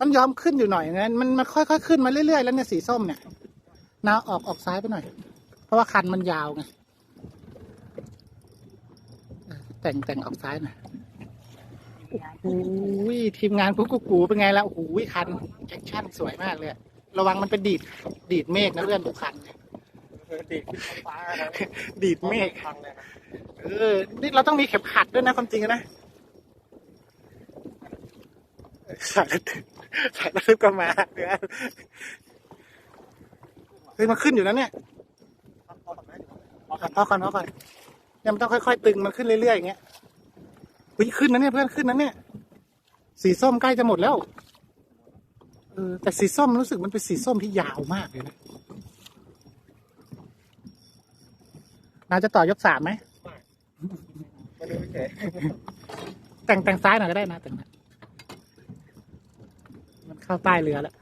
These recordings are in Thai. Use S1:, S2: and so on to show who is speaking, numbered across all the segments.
S1: มันยอมขึ้นอยู่หน่อยนะมันมันค่อยๆขึ้นมาเรื่อยๆแล้วเนี่ยสีส้มเนี่ยนาออกออกซ้ายไปหน่อย เพราะว่าคันมันยาวไงเออแต่งแต่งออกซ้ายหน่อยโอ้ยทีมงานกุ๊กกุ๊กกูเป็นไงล่ะโอ้โหคันแอคชั่นสวยมากเลยอะระวังมันเป็นดีดดีดเมฆนะเพื่อนทุกคันเนี่ย
S2: ดีดขึ้นฟ้าแล้ว
S1: ดีดเมฆ
S2: พังเลยนะ
S1: เออนี่เราต้องมีเข็มขัดด้วยนะความจริงนะสายระทึก สายระทึกก็มาเดี๋ยวเฮ้ยมันขึ้นอยู่นะเนี่ย
S2: พังพอ
S1: ก่อนพอก่อนพอก่อนเนี่ยมันต้องค่อยๆ ตึงมันขึ้นเรื่อยๆอย่างเงี้ยเฮ้ยขึ้นนะเนี่ยเพื่อนขึ้นนะเนี่ย สีส้มใกล้จะหมดแล้วเออแต่สีส้มรู้สึกมันเป็นสีส้มที่ยาวมากเลยนะนาจะต่อยกสามไหมแต่งแต่งซ้ายหน่อยก็ได้นะแต่งนะมัน เข้าใต้เรือแล้ว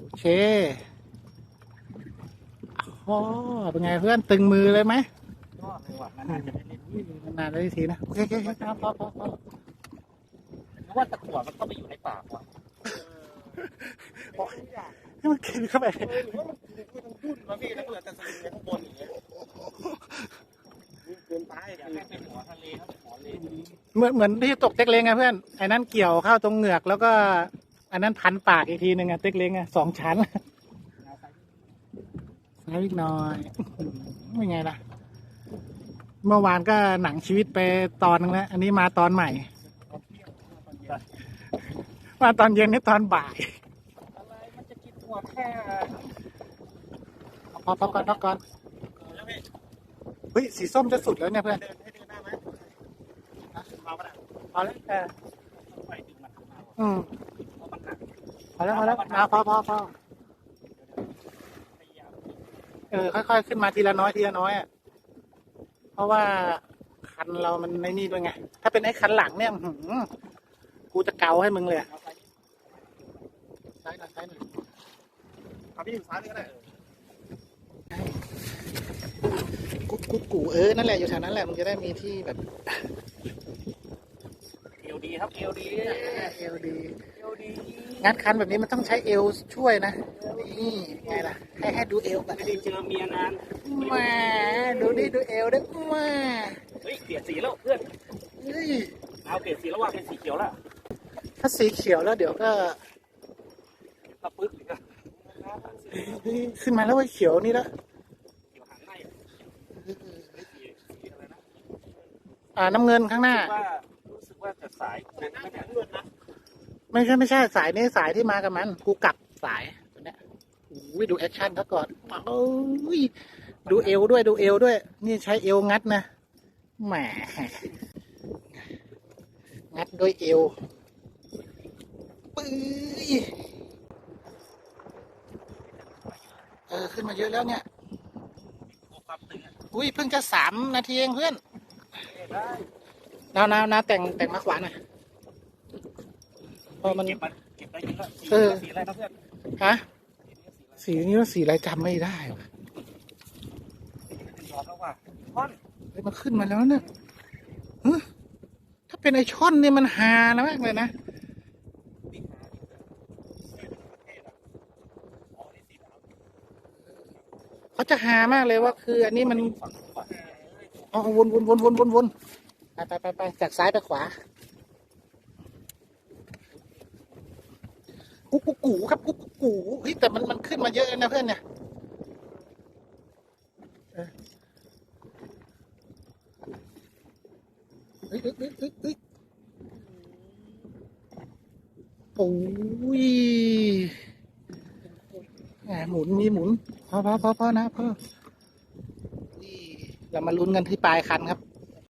S1: โอเคอ๋อเป็นไงเพื่อนตึงมือเลยไหม
S2: ก็เลยว่ะนานๆจะได้เล่น
S1: นานๆได้ทีนะ โอเคโอเคโอเคพอพอพอ
S2: เพราะว่าตะกั่วมันเข้าไปอยู่ในปากว่ะ
S1: ให้มันกินเข้าไป
S2: หรือว่ามันคือมันดุ้นมาพี่ถ้าเกิดจะสลิงไปข้างบงี้ยเกินไปอยากให้เป็นหัวทะเลครับหัวเลน
S1: เหมือนเหมือนที่ตกเต็กเล้งไงเพื่อนไอ้นั่นเกี่ยวเข้าตรงเหงือกแล้วก็อันนั้นพันปากอีกทีหนึ่งอะเต็กเล้งอะสองชั้นซ้ายอีกหน่อยอื้อหือเป็นไงล่ะ เมื่อวานก็หนังชีวิตไปตอนนึงแล้วอันนี้มาตอนใหม่ มาตอนเย็นนี่ตอนบ่าย
S2: อะไรมันจะกินหัวแค่
S1: พอพอก่อนพอก่อน
S2: แล้วพี่
S1: เฮ้ยสีส้มจะสุดแล้วเนี่ยเพื่อน
S2: เดินให้เดินได้ไหมมาปะเนี่ย
S1: พอแล้วเออ
S2: ต้องไปดึงมันขึ้นมาว่ะ
S1: อืม
S2: เพราะมันหนัก
S1: พอแล้วพอแล้วนะพอพอพอ
S2: พยายาม
S1: เออค่อยๆ ขึ้นมาทีละน้อยทีละน้อยอะเพราะว่าคันเรามันในนี่ด้วยไง ถ้าเป็นไอ้คันหลังเนี่ยอื้อหือกูจะเกาให้มึงเลยอะ
S2: เอาไป
S1: ซ้ายหน่อยซ้ายหน่อย
S2: เอาพี่อยู่ซ้ายเลยก็ได้
S1: กูกูกูเออนั่นแหละอยู่แถวนั้นแหละมึงจะได้มีที่แบบ
S2: เอวดี ครับเอวดี
S1: เอวดี
S2: เอวดี
S1: งานคันแบบนี้มันต้องใช้เอวช่วยนะนี่ไงล่ะให้ให้ดูเอวก่อน
S2: ไม่ได้เจอเมียนาน
S1: แหมาดูดิดูเอวด้วยแหมา
S2: เฮ้ยเปลี่ยนสีแล้วเพื่อน
S1: เฮ้ย
S2: เอาเปลี่ยนสีแล้วว่าเป็นสีเขียวแล้ว
S1: ถ้าสีเขียวแล้วเดี๋ยวก็
S2: ตะปึ๊กหรือก็
S1: เฮ้ยขึ้นมาแล้วไอ้เขียวนี่แล้ว
S2: เขียวหางในสีสีอะไรนะ
S1: อ่าน้ำเงินข้างหน้า
S2: ว่ารู้สึกว่าจะสายไม่เนี่ยเงินนะ
S1: ไม่ใช่ไม่ใช่สายนี้สายที่มากับมัน กูกลับสายตัวเนี้ยโอ้ยดูแอคชั่นเขาก่อนโอ้ยดูเอวด้วยดูเอวด้วย นี่ใช้เอวงัดนะแหมงัดด้วยเอวปื้ยเออขึ้นมาเยอะแล้วเนี่ย
S2: ความตึงอะ
S1: อุ้ยเพิ่งจะสามนาทีเองเพื่อน
S2: ได้
S1: นาวนาวนาวแต่งแต่งมาขวาหน่อยเพราะมัน
S2: เก็บมันเก็บได้เยอะสี
S1: เออ
S2: สีอะไรนะเพื่อน
S1: ฮะ สีนี้ว่าสีอะไรจำไม่ได้ว่ะ
S2: ยอมแล้วว่าท่อน
S1: เฮ้ยมันขึ้นมาแล้วเนี่ยฮะถ้าเป็นไอช่อนนี่มันฮานะมากเลยนะ
S2: ปีหาดิประเทศอะอ๋อนี่สีดำ
S1: เขาจะฮามากเลยว่าคือ อันนี้มัน
S2: ฝั่งขวา
S1: อ๋อวนวนวนวนวนวน ไปไปไปจากซ้ายไปขวา กุ๊กกุ๊กกูครับกุ๊กกุ๊กกูเฮ้ยแต่มันมันขึ้นมาเยอะนะเพื่อนเนี่ยเฮ้ยเฮ้ยเฮ้ยเฮ้ยโอ้ยแหมหมุนมีหมุนพอพอพอพอนะพอเรามาลุ้นกันที่ปลายคันครับ